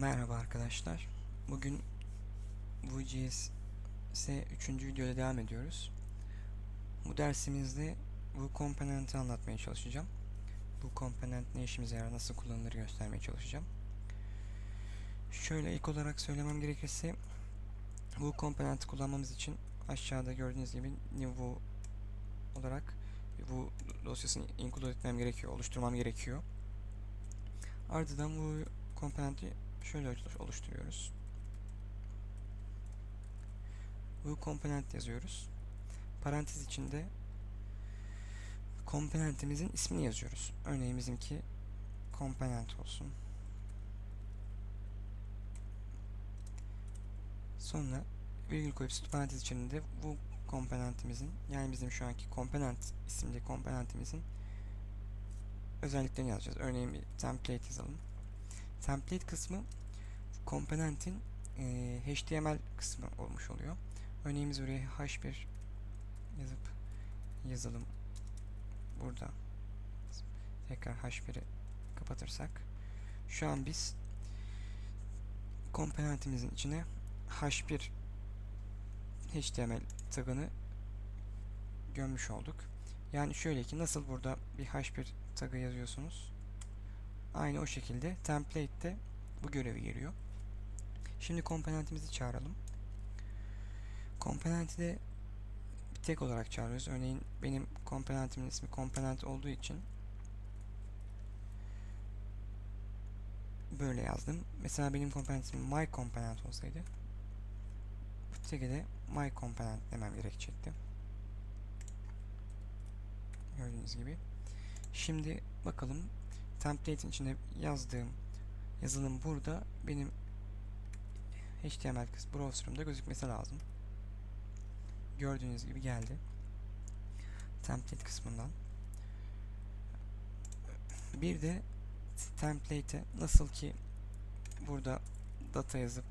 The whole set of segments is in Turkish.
Merhaba arkadaşlar. Bugün Vue.js'e 3. videoda devam ediyoruz. Bu dersimizde bu komponenti anlatmaya çalışacağım. Bu komponent ne işimize yarar, nasıl kullanılır göstermeye çalışacağım. Şöyle ilk olarak söylemem gerekirse bu komponenti kullanmamız için aşağıda gördüğünüz gibi new Vue olarak bu dosyasını include etmem gerekiyor, oluşturmam gerekiyor. Ardından bu komponenti şöyle oluş- oluşturuyoruz. Bu komponent yazıyoruz. Parantez içinde komponentimizin ismini yazıyoruz. Örneğin bizimki komponent olsun. Sonra virgül koyup parantez içinde bu komponentimizin yani bizim şu anki komponent isimli komponentimizin özelliklerini yazacağız. Örneğin bir template yazalım. Template kısmı komponentin eee, HTML kısmı olmuş oluyor. Örneğin biz oraya h1 yazıp yazalım. Burada tekrar h1'i kapatırsak şu an biz komponentimizin içine h1 HTML tagını gömmüş olduk. Yani şöyle ki nasıl burada bir h1 tagı yazıyorsunuz Aynı o şekilde template'te bu görevi geliyor. Şimdi komponentimizi çağıralım. Komponenti de bir tek olarak çağırıyoruz. Örneğin benim komponentimin ismi komponent olduğu için böyle yazdım. Mesela benim komponentim my component olsaydı bu tag'e my component demem gerekecekti. Gördüğünüz gibi. Şimdi bakalım template'in içine yazdığım yazılım burada benim HTML kısmı browser'ımda gözükmesi lazım. Gördüğünüz gibi geldi. Template kısmından. Bir de template'e nasıl ki burada data yazıp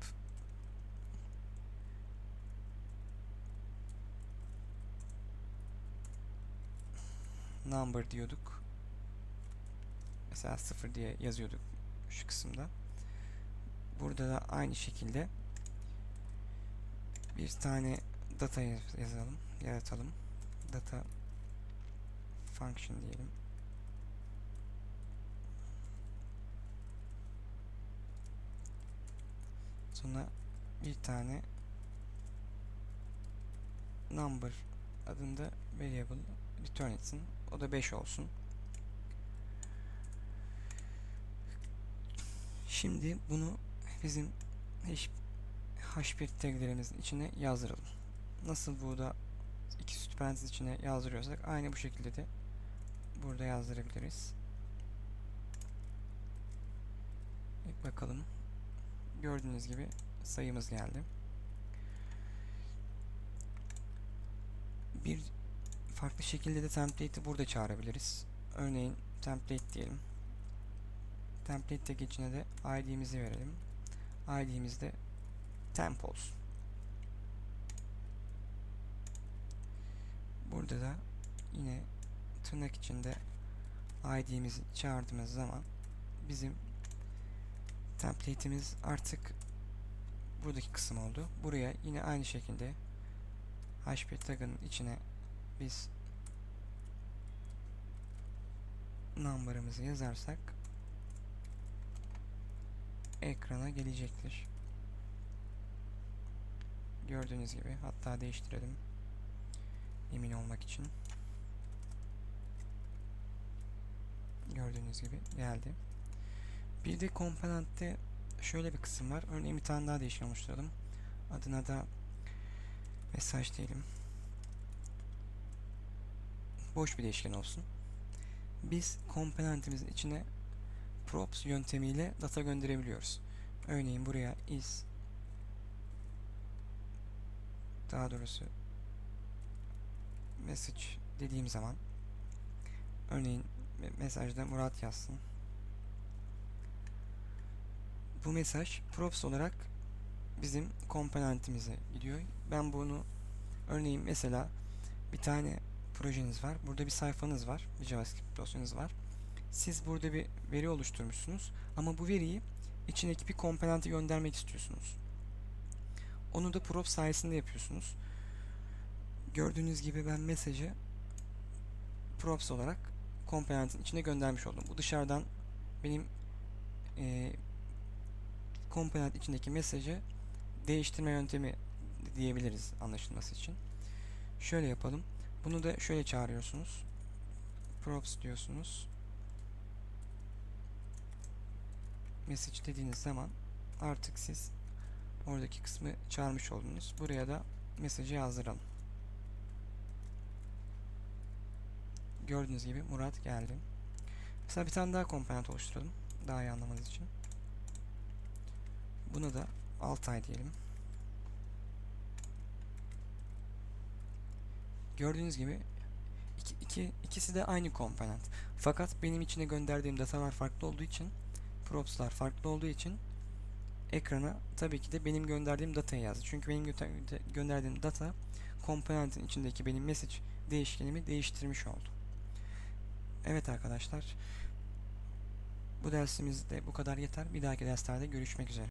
number diyorduk mesela 0 diye yazıyorduk şu kısımda. Burada da aynı şekilde bir tane data yaz- yazalım, yaratalım. Data function diyelim. Sonra bir tane number adında variable return etsin. O da 5 olsun. Şimdi bunu bizim H- H1 taglerimizin içine yazdıralım. Nasıl burada iki süt içine yazdırıyorsak aynı bu şekilde de burada yazdırabiliriz. Evet, bakalım. Gördüğünüz gibi sayımız geldi. Bir farklı şekilde de template'i burada çağırabiliriz. Örneğin template diyelim. Template içine de ID'mizi verelim. ID'miz de temp olsun. Burada da yine tırnak içinde ID'mizi çağırdığımız zaman bizim template'imiz artık buradaki kısım oldu. Buraya yine aynı şekilde h1 tag'ın içine biz number'ımızı yazarsak ekrana gelecektir. Gördüğünüz gibi hatta değiştirelim emin olmak için. Gördüğünüz gibi geldi. Bir de komponentte şöyle bir kısım var. Örneğin bir tane daha değişken oluşturalım. Adına da mesaj diyelim. Boş bir değişken olsun. Biz komponentimizin içine props yöntemiyle data gönderebiliyoruz. Örneğin buraya is daha doğrusu message dediğim zaman örneğin me- mesajda Murat yazsın. Bu mesaj props olarak bizim komponentimize gidiyor. Ben bunu örneğin mesela bir tane projeniz var. Burada bir sayfanız var. Bir JavaScript dosyanız var. Siz burada bir veri oluşturmuşsunuz ama bu veriyi içindeki bir komponenti göndermek istiyorsunuz. Onu da prop sayesinde yapıyorsunuz. Gördüğünüz gibi ben mesajı props olarak komponentin içine göndermiş oldum. Bu dışarıdan benim e, komponent içindeki mesajı değiştirme yöntemi diyebiliriz anlaşılması için. Şöyle yapalım. Bunu da şöyle çağırıyorsunuz. Props diyorsunuz. Message dediğiniz zaman artık siz oradaki kısmı çağırmış oldunuz. Buraya da mesajı yazdıralım. Gördüğünüz gibi Murat geldi. Mesela bir tane daha komponent oluşturalım. Daha iyi anlamanız için. Buna da Altay diyelim. Gördüğünüz gibi iki, iki, ikisi de aynı komponent. Fakat benim içine gönderdiğim datalar farklı olduğu için props'lar farklı olduğu için ekrana tabii ki de benim gönderdiğim datayı yazdı. Çünkü benim gö- gönderdiğim data komponentin içindeki benim message değişkenimi değiştirmiş oldu. Evet arkadaşlar. Bu dersimizde bu kadar yeter. Bir dahaki derslerde görüşmek üzere.